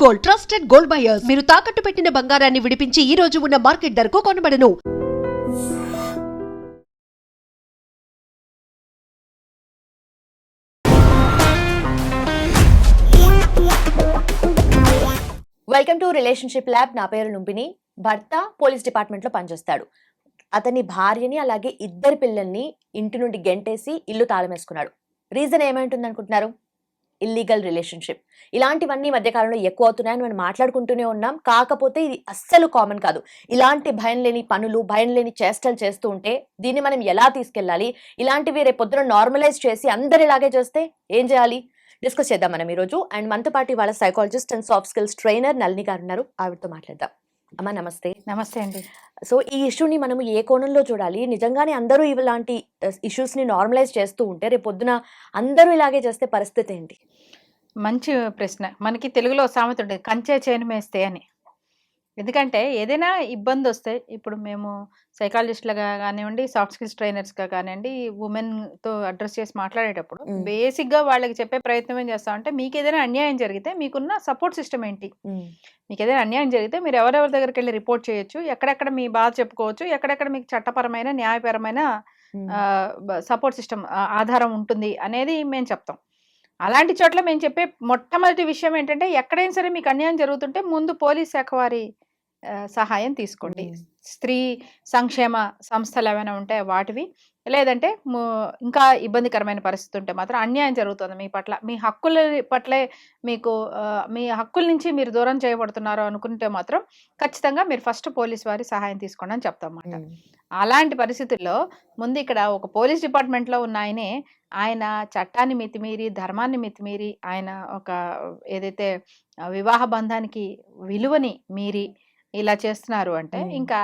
Gold trusted gold buyers మీరు తాకట్టు పెట్టిన బంగారాన్ని విడిపించి ఈ రోజు ఉన్న మార్కెట్ ధరకు కొనబడను. వెల్కమ్ టు రిలేషన్షిప్ ల్యాబ్ నా పేరు లుంబిని. భర్త పోలీస్ డిపార్ట్మెంట్లో పనిచేస్తాడు. అతని భార్యని అలాగే ఇద్దరు పిల్లల్ని ఇంటి నుండి గెంటేసి ఇల్లు తాళమేసుకున్నాడు. రీజన్ ఏమంటుంది అనుకుంటున్నారు ఇల్లీగల్ రిలేషన్షిప్ ఇలాంటివన్నీ మధ్యకాలంలో ఎక్కువ అవుతున్నాయని మనం మాట్లాడుకుంటూనే ఉన్నాం. కాకపోతే ఇది అస్సలు కామన్ కాదు. ఇలాంటి భయం లేని పనులు భయం లేని చేష్టలు చేస్తూ ఉంటే దీన్ని మనం ఎలా తీసుకెళ్ళాలి? ఇలాంటివి రేపొద్దున నార్మలైజ్ చేసి అందరు ఇలాగే చేస్తే ఏం చేయాలి? డిస్కస్ చేద్దాం మనం ఈరోజు. అండ్ మనతో పాటు వాళ్ళ psychologist and soft skills trainer Nalini గారు ఉన్నారు. ఆవిడతో మాట్లాడదాం. అమ్మా నమస్తే. నమస్తే అండి. సో ఈ ఇష్యూని మనం ఏ కోణంలో చూడాలి? నిజంగానే అందరూ ఇలాంటి ఇష్యూస్ని నార్మలైజ్ చేస్తూ ఉంటే రేపు పొద్దున అందరూ ఇలాగే చేస్తే పరిస్థితి ఏంటి? మంచి ప్రశ్న. మనకి తెలుగులో సామెత ఉంటుంది కంచే చేను మేస్తే అని. ఎందుకంటే ఏదైనా ఇబ్బంది వస్తే ఇప్పుడు మేము సైకాలజిస్ట్లుగా కానివ్వండి సాఫ్ట్ స్కిల్స్ ట్రైనర్స్గా కానివ్వండి ఉమెన్తో అడ్రస్ చేసి మాట్లాడేటప్పుడు. బేసిక్గా వాళ్ళకి చెప్పే ప్రయత్నం ఏం చేస్తామంటే మీకు ఏదైనా అన్యాయం జరిగితే మీకున్న సపోర్ట్ సిస్టమ్ ఏంటి? మీకు ఏదైనా అన్యాయం జరిగితే మీరు ఎవరెవరి దగ్గరికి వెళ్ళి రిపోర్ట్ చేయొచ్చు ఎక్కడెక్కడ మీ బాధ చెప్పుకోవచ్చు ఎక్కడెక్కడ మీకు చట్టపరమైన న్యాయపరమైన సపోర్ట్ సిస్టమ్ ఆధారం ఉంటుంది అనేది మేము చెప్తాం. అలాంటి చోట్ల మేము చెప్పే మొట్టమొదటి విషయం ఏంటంటే ఎక్కడైనా సరే మీకు అన్యాయం జరుగుతుంటే ముందు పోలీస్ శాఖ వారి సహాయం తీసుకోండి. స్త్రీ సంక్షేమ సంస్థలు ఏమైనా ఉంటే వాటివి లేదంటే ఇంకా ఇబ్బందికరమైన పరిస్థితి ఉంటే మాత్రం అన్యాయం జరుగుతుంది మీ పట్ల. మీ హక్కుల పట్లే మీకు మీ హక్కుల నుంచి మీరు దూరం చేయబడుతున్నారు అనుకుంటే మాత్రం ఖచ్చితంగా మీరు ఫస్ట్ పోలీస్ వారి సహాయం తీసుకోండి అని చెప్తాం అన్నమాట. అలాంటి పరిస్థితుల్లో ముందు ఇక్కడ ఒక పోలీస్ డిపార్ట్మెంట్లో ఉన్న ఆయనే ఆయన చట్టాన్ని మితిమీరి ధర్మాన్ని మితిమీరి ఆయన ఒక ఏదైతే వివాహ బంధానికి విలువని మీరి ఇలా చేస్తున్నారు అంటే. ఇంకా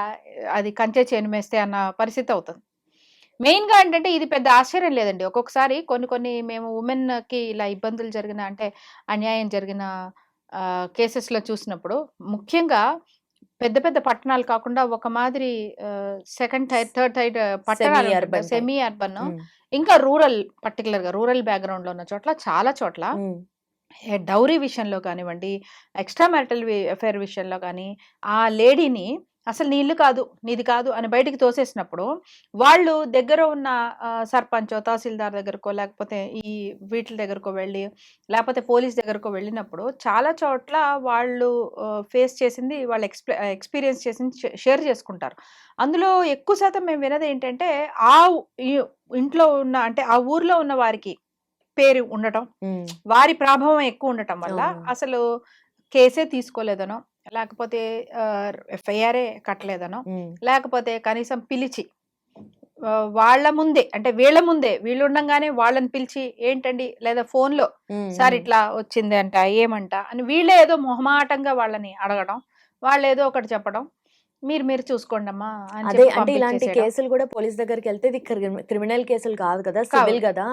అది కంచె చేను మేస్తే అన్న పరిస్థితి అవుతుంది. మెయిన్గా ఏంటంటే ఇది పెద్ద ఆశ్చర్యం లేదండి. ఒక్కొక్కసారి కొన్ని కొన్ని మేము ఉమెన్కి ఇలా ఇబ్బందులు జరిగిన అంటే అన్యాయం జరిగిన కేసెస్లో చూసినప్పుడు ముఖ్యంగా పెద్ద పెద్ద పట్టణాలు కాకుండా ఒక మాదిరి సెకండ్ థైడ్ థర్డ్ థైడ్ పట్టణాలు. Semi urban. ఇంకా రూరల్ పర్టికులర్గా రూరల్ బ్యాక్గ్రౌండ్లో ఉన్న చోట్ల చాలా చోట్ల డౌరీ విషయంలో కానివ్వండి ఎక్స్ట్రా మ్యారిటల్ అఫైర్ విషయంలో కానీ ఆ లేడీని అసలు నీ ఇల్లు కాదు నీది కాదు అని బయటికి తోసేసినప్పుడు వాళ్ళు దగ్గర ఉన్న సర్పంచో తహసీల్దార్ దగ్గరకో లేకపోతే ఈ వీటి దగ్గరకో వెళ్ళి లేకపోతే పోలీస్ దగ్గరకో వెళ్ళినప్పుడు చాలా చోట్ల వాళ్ళు ఫేస్ చేసింది వాళ్ళు ఎక్స్ప్లె ఎక్స్పీరియన్స్ చేసింది షేర్ చేసుకుంటారు. అందులో ఎక్కువ శాతం మేము వినది ఏంటంటే ఆ ఈ- ఇంట్లో ఉన్న అంటే ఆ ఊర్లో ఉన్న వారికి పేరు ఉండటం వారి ప్రభావం ఎక్కువ ఉండటం వల్ల. అసలు కేసే తీసుకోలేదనో లేకపోతే ఎఫ్ఐఆర్ఏ కట్టలేదనో లేకపోతే కనీసం పిలిచి వాళ్ళ ముందే అంటే వీళ్ళ ముందే వీళ్ళు ఉండంగానే వాళ్ళని పిలిచి ఏంటండి లేదా ఫోన్లో సార్ ఇట్లా వచ్చింది అంట ఏమంట అని వీళ్ళే ఏదో మొహమాటంగా వాళ్ళని అడగడం వాళ్ళు ఏదో ఒకటి చెప్పడం మీరు మీరు చూసుకోండి అమ్మా అదే అంటే ఇలాంటి. కేసులు కూడా పోలీస్ దగ్గరికి వెళ్తే ఇది క్రిమినల్ కేసులు కాదు కదా సివిల్ కదా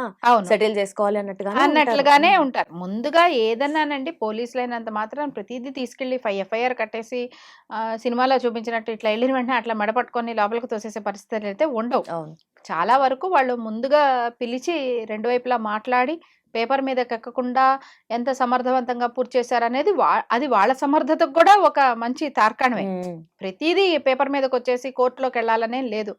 సెటిల్ చేసుకోవాలి అన్నట్టుగా అన్నట్లుగానే ఉంటారు. ముందుగా ఏదన్నానండి పోలీసులు అయినంత మాత్రం ప్రతిదీ తీసుకెళ్ళి ఎఫ్ఐఆర్ కట్టేసి సినిమాలో చూపించినట్టు ఇట్లా వెళ్ళిన వెంటనే అట్లా మెడపట్టుకొని లోపలికి తోసేసే పరిస్థితులు అయితే ఉండవు. చాలా వరకు వాళ్ళు ముందుగా పిలిచి రెండు వైపులా మాట్లాడి పేపర్ మీద ఎక్కకుండా ఎంత సమర్థవంతంగా పూర్తి చేశారనేది వా అది వాళ్ళ సమర్థతకు కూడా ఒక మంచి తార్కాణమే. ప్రతిదీ పేపర్ మీదకి వచ్చేసి కోర్టులోకి వెళ్ళాలనే లేదు.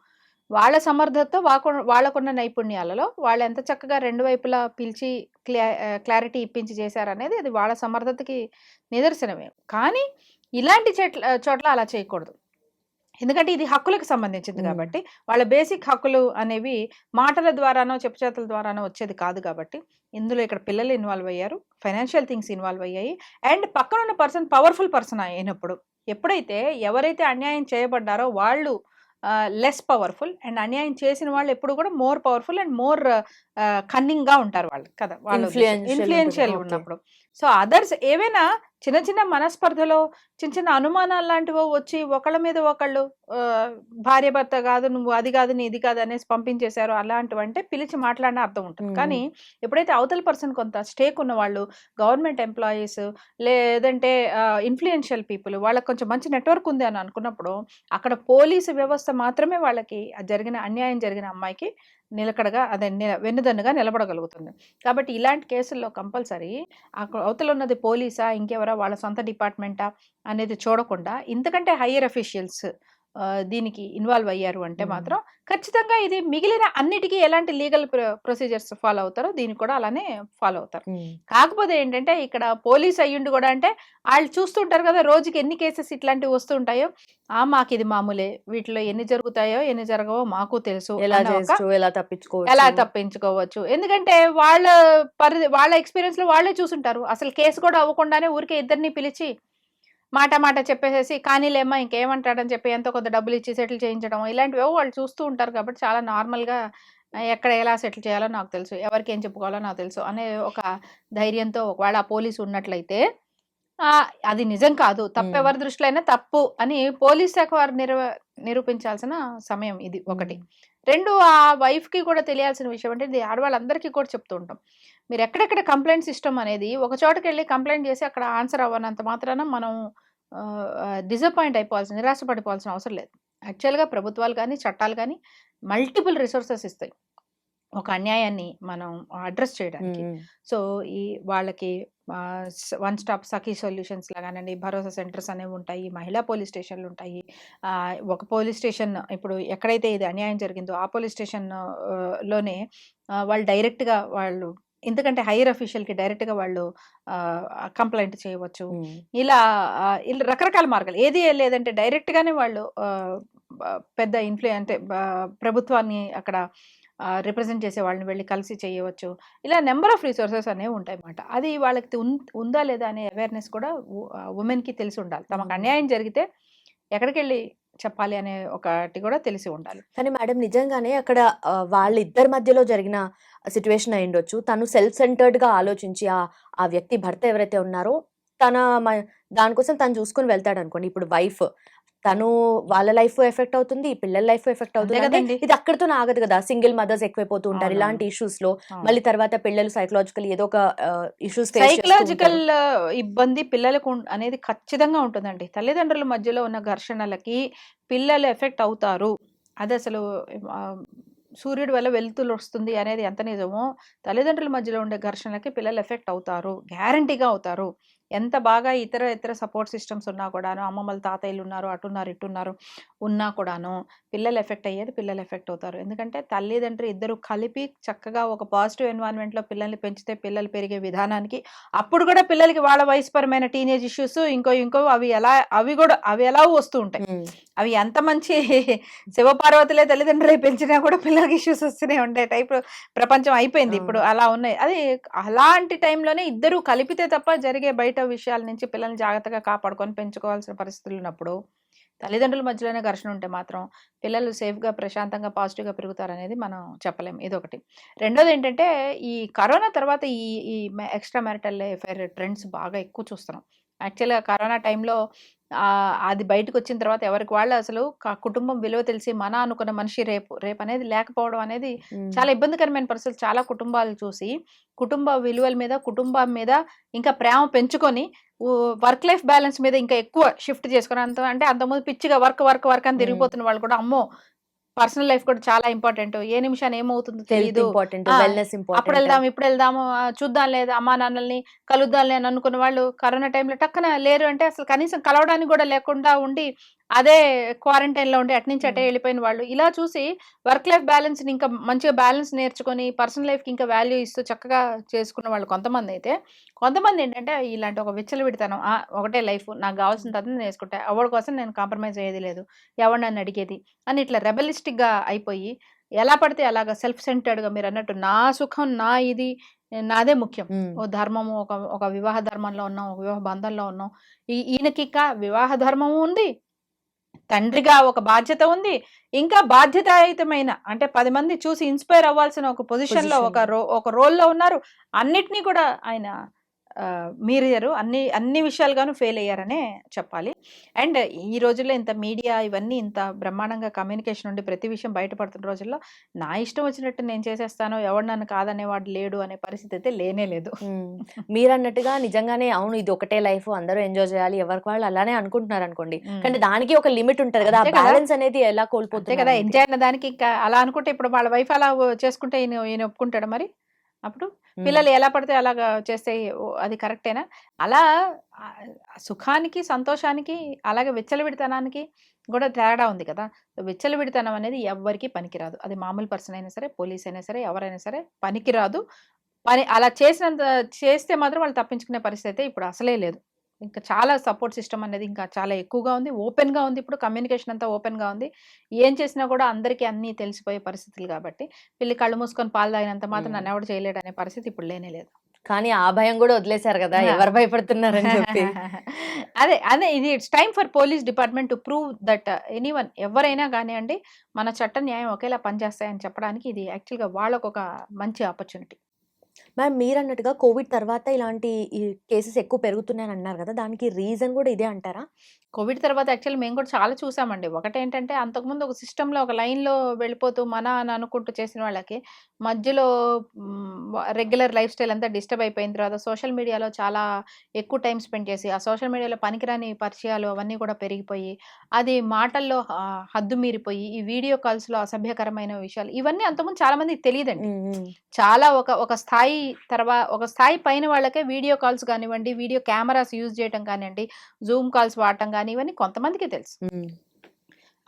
వాళ్ళ సమర్థతతో వాకు వాళ్ళకున్న నైపుణ్యాలలో వాళ్ళు ఎంత చక్కగా రెండు వైపులా పిలిచి క్లా క్లారిటీ ఇప్పించి చేశారనేది అది వాళ్ళ సమర్థతకి నిదర్శనమే. కానీ ఇలాంటి చెట్ల చోట్ల అలా చేయకూడదు. ఎందుకంటే ఇది హక్కులకు సంబంధించింది. కాబట్టి వాళ్ళ బేసిక్ హక్కులు అనేవి మాటల ద్వారానో చెప్పుచేతల ద్వారానో వచ్చేది కాదు కాబట్టి ఇందులో ఇక్కడ పిల్లలు ఇన్వాల్వ్ అయ్యారు ఫైనాన్షియల్ థింగ్స్ ఇన్వాల్వ్ అయ్యాయి అండ్ పక్కన ఉన్న పర్సన్ పవర్ఫుల్ పర్సన్ అయినప్పుడు ఎప్పుడైతే ఎవరైతే అన్యాయం చేయబడ్డారో వాళ్ళు లెస్ పవర్ఫుల్ అండ్ అన్యాయం చేసిన వాళ్ళు ఎప్పుడు కూడా మోర్ పవర్ఫుల్ అండ్ మోర్ కన్నింగ్గా ఉంటారు వాళ్ళు కదా వాళ్ళు ఇన్ఫ్లుయెన్షియల్. ఉన్నప్పుడు సో అదర్స్ ఏవైనా చిన్న చిన్న మనస్పర్ధలో చిన్న చిన్న అనుమానాలు లాంటివో వచ్చి ఒకళ్ళ మీద ఒకళ్ళు భార్య భర్త కాదు నువ్వు అది కాదు నీ ఇది కాదు అనేసి పంపించేశారు అలాంటివి అంటే పిలిచి మాట్లాడిన అర్థం ఉంటుంది. కానీ ఎప్పుడైతే అవతల పర్సన్ కొంత స్టేక్ ఉన్న వాళ్ళు గవర్నమెంట్ ఎంప్లాయీస్ లేదంటే ఇన్ఫ్లుయెన్షియల్ పీపుల్ వాళ్ళకి కొంచెం మంచి నెట్వర్క్ ఉంది అని అనుకున్నప్పుడు అక్కడ పోలీసు వ్యవస్థ మాత్రమే వాళ్ళకి జరిగిన అన్యాయం జరిగిన అమ్మాయికి నిలకడగా అదే వెన్నుదన్నుగా నిలబడగలుగుతుంది. కాబట్టి ఇలాంటి కేసుల్లో కంపల్సరీ అవతల ఉన్నది పోలీసా ఇంకెవరా వాళ్ళ సొంత డిపార్ట్మెంటా అనేది చూడకుండా ఇంతకంటే హయ్యర్ అఫీషియల్స్ దీనికి ఇన్వాల్వ్ అయ్యారు అంటే. మాత్రం ఖచ్చితంగా ఇది మిగిలిన అన్నిటికీ ఎలాంటి లీగల్ ప్రొసీజర్స్ ఫాలో అవుతారో దీనికి కూడా అలానే ఫాలో అవుతారు. కాకపోతే ఏంటంటే ఇక్కడ పోలీస్ అయ్యుండి కూడా అంటే వాళ్ళు చూస్తుంటారు కదా రోజుకి ఎన్ని కేసెస్ ఇట్లాంటివి వస్తుంటాయో ఆ మాకు ఇది మామూలే వీటిలో ఎన్ని జరుగుతాయో ఎన్ని జరగవో మాకు తెలుసు ఎలా ఎలా తప్పించుకోవచ్చు. ఎలా తప్పించుకోవచ్చు. ఎందుకంటే వాళ్ళ పరిధి వాళ్ళ ఎక్స్పీరియన్స్లో వాళ్ళే చూసుంటారు. అసలు కేసు కూడా అవ్వకుండానే ఊరికే ఇద్దరిని పిలిచి మాట మాట చెప్పేసేసి కానీలేమ్మా ఇంకేమంటాడని చెప్పి ఎంతో కొంత డబ్బులు ఇచ్చి సెటిల్ చేయించడం ఇలాంటివి వాళ్ళు చూస్తూ ఉంటారు కాబట్టి చాలా నార్మల్గా ఎక్కడ ఎలా సెటిల్ చేయాలో నాకు తెలుసు ఎవరికి ఏం చెప్పుకోవాలో నాకు తెలుసు అనే ఒక ధైర్యంతో ఒకవేళ ఆ పోలీసు ఉన్నట్లయితే అది నిజం కాదు. తప్పు. ఎవరి దృష్టిలో అయినా తప్పు అని పోలీస్ శాఖ వారు నిరూ నిరూపించాల్సిన సమయం ఇది ఒకటి. రెండు ఆ వైఫ్కి కూడా తెలియాల్సిన విషయం అంటే ఇది ఆడవాళ్ళందరికీ కూడా చెప్తూ ఉంటాం. మీరు ఎక్కడెక్కడ కంప్లైంట్ సిస్టమ్ అనేది ఒక చోటకి వెళ్ళి కంప్లైంట్ చేసి అక్కడ ఆన్సర్ అవ్వనంత మాత్రాన మనం డిసప్పాయింట్ అయిపోవాల్సిన నిరాశపడిపోవాల్సిన అవసరం లేదు. యాక్చువల్గా ప్రభుత్వాలు కానీ చట్టాలు కానీ మల్టిపుల్ రిసోర్సెస్ ఇస్తాయి. ఒక అన్యాయాన్ని మనం అడ్రస్ చేయడానికి. సో ఈ వాళ్ళకి వన్ స్టాప్ సఖీ సొల్యూషన్స్ లాగానండి. భరోసా సెంటర్స్ అనేవి ఉంటాయి మహిళా పోలీస్ స్టేషన్లు ఉంటాయి. ఒక పోలీస్ స్టేషన్ ఇప్పుడు ఎక్కడైతే ఇది అన్యాయం జరిగిందో ఆ పోలీస్ స్టేషన్లోనే ఆ, వాళ్ళు డైరెక్ట్గా వాళ్ళు ఎందుకంటే హైయర్ అఫీషియల్కి డైరెక్ట్గా వాళ్ళు కంప్లైంట్ చేయవచ్చు. ఇలా ఇలా రకరకాల మార్గాలు. ఏది లేదంటే డైరెక్ట్ గానే వాళ్ళు బ- పెద్ద ఇన్ఫ్లు అంటే బ- ప్రభుత్వాన్ని అక్కడ రిప్రజెంట్ చేసే వాళ్ళని వెళ్ళి కలిసి చేయవచ్చు. ఇలా నెంబర్ ఆఫ్ రిసోర్సెస్ అనేవి ఉంటాయి అన్నమాట అది వాళ్ళకి ఉందా లేదా అనే అవేర్నెస్ కూడా ఉమెన్కి తెలిసి ఉండాలి. తమకు. అన్యాయం జరిగితే ఎక్కడికి వెళ్ళి చెప్పాలి అనే ఒకటి కూడా తెలిసి ఉండాలి. కానీ మేడం నిజంగానే అక్కడ వాళ్ళిద్దరి మధ్యలో జరిగిన సిచ్యువేషన్ అయి ఉండొచ్చు. తను సెల్ఫ్ సెంటర్డ్గా ఆలోచించి ఆ ఆ వ్యక్తి భర్త ఎవరైతే ఉన్నారో తన దానికోసం తను చూసుకుని వెళ్తాడు అనుకోండి ఇప్పుడు వైఫ్ తను వాళ్ళ లైఫ్ ఎఫెక్ట్ అవుతుంది పిల్లల లైఫ్ ఎఫెక్ట్ అవుతుంది. ఇది అక్కడితో ఆగదు కదా. సింగిల్ మదర్స్ ఎక్కువైపోతూ ఉంటారు. ఇలాంటి ఇష్యూస్లో. మళ్ళీ తర్వాత పిల్లలు సైకలాజికల్ ఏదో ఒక ఇష్యూస్ సైకలాజికల్ ఇబ్బంది పిల్లలకు అనేది ఖచ్చితంగా ఉంటుందండి. తల్లిదండ్రుల మధ్యలో ఉన్న ఘర్షణలకి పిల్లలు ఎఫెక్ట్ అవుతారు. అది అసలు సూర్యుడి వల్ల వెలుతురు వస్తుంది అనేది ఎంత నిజమో తల్లిదండ్రుల మధ్యలో ఉండే ఘర్షణలకి పిల్లలు ఎఫెక్ట్ అవుతారు. గ్యారంటీగా అవుతారు. ఎంత బాగా ఇతర ఇతర సపోర్ట్ సిస్టమ్స్ ఉన్నా కూడాను అమ్మమ్మలు తాతయ్యలు ఉన్నారు అటున్నారు ఇటున్నారు ఉన్నా కూడాను పిల్లలు ఎఫెక్ట్ అయ్యేది పిల్లలు ఎఫెక్ట్ అవుతారు. ఎందుకంటే తల్లిదండ్రులు ఇద్దరు కలిపి చక్కగా ఒక పాజిటివ్ ఎన్వైరన్మెంట్లో పిల్లల్ని పెంచితే పిల్లలు పెరిగే విధానానికి అప్పుడు కూడా పిల్లలకి వాళ్ళ వయసుపరమైన టీనేజ్ ఇష్యూస్ ఇంకో ఇంకో అవి ఎలా అవి కూడా అవి ఎలా వస్తూ ఉంటాయి. అవి ఎంత మంచి శివపార్వతులే తల్లిదండ్రులే పెంచినా కూడా పిల్లలకి ఇష్యూస్ వస్తూనే ఉంటాయి. టైప్ ప్రపంచం అయిపోయింది ఇప్పుడు. అలా ఉన్నాయి. అది అలాంటి టైంలోనే ఇద్దరు కలిపితే తప్ప జరిగే బయట విషయాల నుంచి పిల్లల్ని జాగ్రత్తగా కాపాడుకొని పెంచుకోవాల్సిన పరిస్థితులు ఉన్నప్పుడు తల్లిదండ్రుల మధ్యలోనే ఘర్షణ ఉంటే మాత్రం పిల్లలు సేఫ్గా ప్రశాంతంగా పాజిటివ్గా పెరుగుతారనేది మనం చెప్పలేం. ఇదొకటి. రెండోది ఏంటంటే ఈ కరోనా తర్వాత ఈ ఈ ఎక్స్ట్రా మ్యారిటల్ ఎఫైర్ ట్రెండ్స్ బాగా ఎక్కువ చూస్తున్నాం. యాక్చువల్గా కరోనా టైంలో అది బయటకు వచ్చిన తర్వాత ఎవరికి వాళ్ళు అసలు కుటుంబం విలువ తెలిసి మన అనుకున్న మనిషి రేపు రేపు అనేది లేకపోవడం అనేది చాలా ఇబ్బందికరమైన పరిస్థితులు చాలా కుటుంబాలు చూసి కుటుంబ విలువల మీద కుటుంబం మీద ఇంకా ప్రేమ పెంచుకొని వర్క్ లైఫ్ బ్యాలెన్స్ మీద ఇంకా ఎక్కువ షిఫ్ట్ చేసుకుని అంత అంటే అంతకుముందు పిచ్చిగా వర్క్ వర్క్ వర్క్ అని. తిరిగిపోతున్న వాళ్ళు కూడా అమ్మో పర్సనల్ లైఫ్ కూడా చాలా ఇంపార్టెంట్. ఏ నిమిషాన్ని ఏమవుతుందో తెలియదు ఇంపార్టెంట్ వెల్నెస్ అప్పుడు ఇంపార్టెంట్. వెళ్దాం ఇప్పుడు వెళ్దాము చూద్దాం లేదు అమ్మా నాన్నల్ని కలుద్దాంలే అని అనుకున్న వాళ్ళు కరోనా టైంలో టక్కన లేరు అంటే అసలు కనీసం కలవడానికి కూడా లేకుండా ఉండి అదే క్వారంటైన్లో ఉండి అటు నుంచి అటే. వెళ్ళిపోయిన వాళ్ళు. ఇలా చూసి వర్క్ లైఫ్ బ్యాలెన్స్ ఇంకా మంచిగా బ్యాలెన్స్ నేర్చుకొని పర్సనల్ లైఫ్కి ఇంకా వాల్యూ ఇస్తూ చక్కగా చేసుకున్న వాళ్ళు కొంతమంది అయితే కొంతమంది ఏంటంటే ఇలాంటి ఒక విచ్చలవిడితనం ఆ, ఒకటే లైఫ్ నాకు కావాల్సిన తర్వాత నేను వేసుకుంటా ఎవరి కోసం నేను కాంప్రమైజ్ అయ్యేది లేదు ఎవరు నన్ను అడిగేది అని ఇట్లా రెబలిస్టిక్గా అయిపోయి ఎలా పడితే అలాగా సెల్ఫ్ సెంటర్డ్గా మీరు అన్నట్టు నా సుఖం నా ఇది నాదే ముఖ్యం. ఓ ధర్మము ఒక ఒక వివాహ ధర్మంలో ఉన్నాం ఒక వివాహ బంధంలో ఉన్నాం. ఈ ఈయనకి ఇంకా వివాహ ధర్మము ఉంది తండ్రిగా ఒక బాధ్యత ఉంది ఇంకా బాధ్యతాయుతమైన అంటే పది మంది చూసి ఇన్స్పైర్ అవ్వాల్సిన ఒక పొజిషన్లో ఒక. రో ఒక రోల్లో ఉన్నారు అన్నిటినీ కూడా ఆయన మీరయ్యారు. అన్ని అన్ని విషయాలుగాను ఫెయిల్ అయ్యారనే చెప్పాలి. అండ్ ఈ రోజుల్లో ఇంత మీడియా ఇవన్నీ ఇంత బ్రహ్మాండంగా కమ్యూనికేషన్ ఉండి ప్రతి విషయం బయటపడుతున్న రోజుల్లో నా ఇష్టం వచ్చినట్టు నేను చేసేస్తాను ఎవడు నన్ను కాదనేవాడు లేడు అనే పరిస్థితి అయితే లేనే లేదు. ఉమ్. మీరు అన్నట్టుగా నిజంగానే అవును ఇది ఒకటే లైఫ్ అందరూ ఎంజాయ్ చేయాలి ఎవరికి వాళ్ళు అలానే అనుకుంటున్నారు అనుకోండి కానీ దానికి ఒక లిమిట్ ఉంటది కదా. బ్యాలెన్స్ అనేది ఎలా కోల్పోతుంది కదా ఎంజాయ్ అన్న దానికి ఇంకా అలా అనుకుంటే ఇప్పుడు వాళ్ళ వైఫ్ అలా చేసుకుంటే ఈయన ఈయన ఒప్పుకుంటాడు మరి? అప్పుడు పిల్లలు ఎలా పడితే అలాగా చేస్తే అది కరెక్టేనా? అలా సుఖానికి సంతోషానికి అలాగే విచ్చలవిడితనానికి కూడా తేడా ఉంది కదా! విచ్చలవిడితనం అనేది ఎవ్వరికీ పనికిరాదు. అది మామూలు పర్సన్ అయినా సరే పోలీస్ అయినా సరే ఎవరైనా సరే పనికిరాదు. పని అలా చేసినంత చేస్తే మాత్రం వాళ్ళు తప్పించుకునే పరిస్థితి అయితే ఇప్పుడు అసలే లేదు. ఇంకా చాలా సపోర్ట్ సిస్టమ్ అనేది ఇంకా చాలా ఎక్కువగా ఉంది. ఓపెన్గా ఉంది ఇప్పుడు. కమ్యూనికేషన్ అంతా ఓపెన్గా ఉంది. ఏం చేసినా కూడా అందరికీ అన్నీ తెలిసిపోయే పరిస్థితులు కాబట్టి పిల్లి కళ్ళు మూసుకొని పాలు తాగినంత మాత్రం. నన్ను ఎవడు చేయలేడు అనే పరిస్థితి ఇప్పుడు లేనే లేదు. కానీ ఆ భయం కూడా వదిలేశారు కదా! ఎవరు భయపడుతున్నారని చెప్పి. అదే అదే ఇది it's time for police department to prove that anyone ఎవరైనా కానివ్వండి మన చట్ట న్యాయం ఒకేలా పనిచేస్తాయని చెప్పడానికి ఇది యాక్చువల్గా వాళ్ళకు ఒక మంచి ఆపర్చునిటీ. మ్యామ్ మీరు అన్నట్టుగా కోవిడ్ తర్వాత ఇలాంటి కేసెస్ ఎక్కువ పెరుగుతున్నాయని అన్నారు కదా దానికి రీజన్ కూడా ఇదే అంటారా? కోవిడ్ తర్వాత యాక్చువల్లీ మేము కూడా చాలా చూసామండి. ఒకటి ఏంటంటే అంతకుముందు ఒక సిస్టంలో ఒక లైన్లో వెళ్ళిపోతూ మన అని అనుకుంటూ చేసిన వాళ్ళకి మధ్యలో రెగ్యులర్ లైఫ్ స్టైల్ అంతా డిస్టర్బ్ అయిపోయిన తర్వాత సోషల్ మీడియాలో చాలా ఎక్కువ టైం స్పెండ్ చేసి ఆ సోషల్ మీడియాలో పనికిరాని పరిచయాలు అవన్నీ కూడా పెరిగిపోయి అది మాటల్లో హద్దు మీరిపోయి ఈ వీడియో కాల్స్లో అసభ్యకరమైన విషయాలు ఇవన్నీ అంతకుముందు చాలా మందికి తెలియదండి. చాలా ఒక ఒక స్థాయి తర్వాత ఒక స్థాయి పైన వాళ్ళకే వీడియో కాల్స్ కానివ్వండి వీడియో కెమెరాస్ యూజ్ చేయడం కానివ్వండి జూమ్ కాల్స్ వాడటం కానీ ఇవన్నీ కొంతమందికి తెలుసు.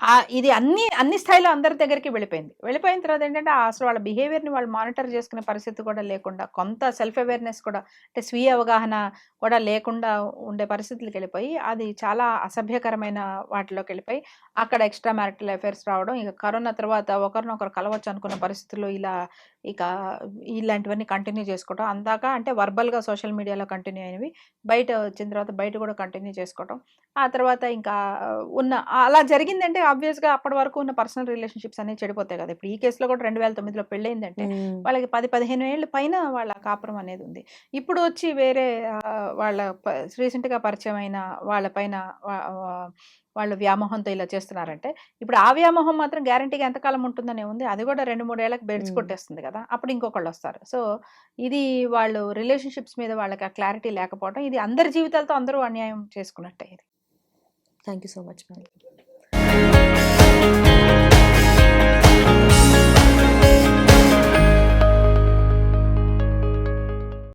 ఆ ఇది అన్ని అన్ని స్థాయిలో అందరి దగ్గరికి వెళ్ళిపోయింది వెళ్ళిపోయిన తర్వాత ఏంటంటే అసలు వాళ్ళ బిహేవియర్ని వాళ్ళు మానిటర్ చేసుకునే పరిస్థితి కూడా లేకుండా కొంత సెల్ఫ్ అవేర్నెస్ కూడా అంటే స్వీయ అవగాహన కూడా లేకుండా ఉండే పరిస్థితులకు వెళ్ళిపోయి అది చాలా అసభ్యకరమైన వాటిలోకి వెళ్ళిపోయి అక్కడ ఎక్స్ట్రా మ్యారిటల్ అఫైర్స్ రావడం ఇక కరోనా తర్వాత ఒకరినొకరు కలవచ్చు అనుకున్న పరిస్థితుల్లో ఇలా ఇక ఇలాంటివన్నీ కంటిన్యూ చేసుకోవడం అందాక అంటే వర్బల్గా సోషల్ మీడియాలో కంటిన్యూ అయినవి బయట వచ్చిన తర్వాత బయట కూడా కంటిన్యూ చేసుకోవడం ఆ తర్వాత ఇంకా ఉన్న అలా జరిగిందంటే ఆబ్వియస్గా అప్పటి వరకు ఉన్న పర్సనల్ రిలేషన్షిప్స్ అనేవి చెడిపోతాయి కదా. ఇప్పుడు ఈ కేసులో కూడా రెండు వేల తొమ్మిదిలో పెళ్ళయిందంటే. వాళ్ళకి పది పదిహేను ఏళ్ళ పైన వాళ్ళ కాపురం అనేది ఉంది. ఇప్పుడు వచ్చి వేరే వాళ్ళ రీసెంట్గా పరిచయం అయిన వాళ్ళ పైన వాళ్ళ వ్యామోహంతో ఇలా చేస్తున్నారంటే ఇప్పుడు ఆ వ్యామోహం మాత్రం గ్యారంటీగా ఎంతకాలం ఉంటుందనే ఉంది. అది కూడా రెండు మూడేళ్ళకి బెడ్స్. కొట్టేస్తుంది కదా! అప్పుడు ఇంకొకళ్ళు వస్తారు. సో ఇది వాళ్ళు రిలేషన్షిప్స్ మీద వాళ్ళకి ఆ క్లారిటీ లేకపోవడం ఇది అందరి జీవితాలతో అందరూ అన్యాయం చేసుకున్నట్టే ఇది. Thank you so much ma'am.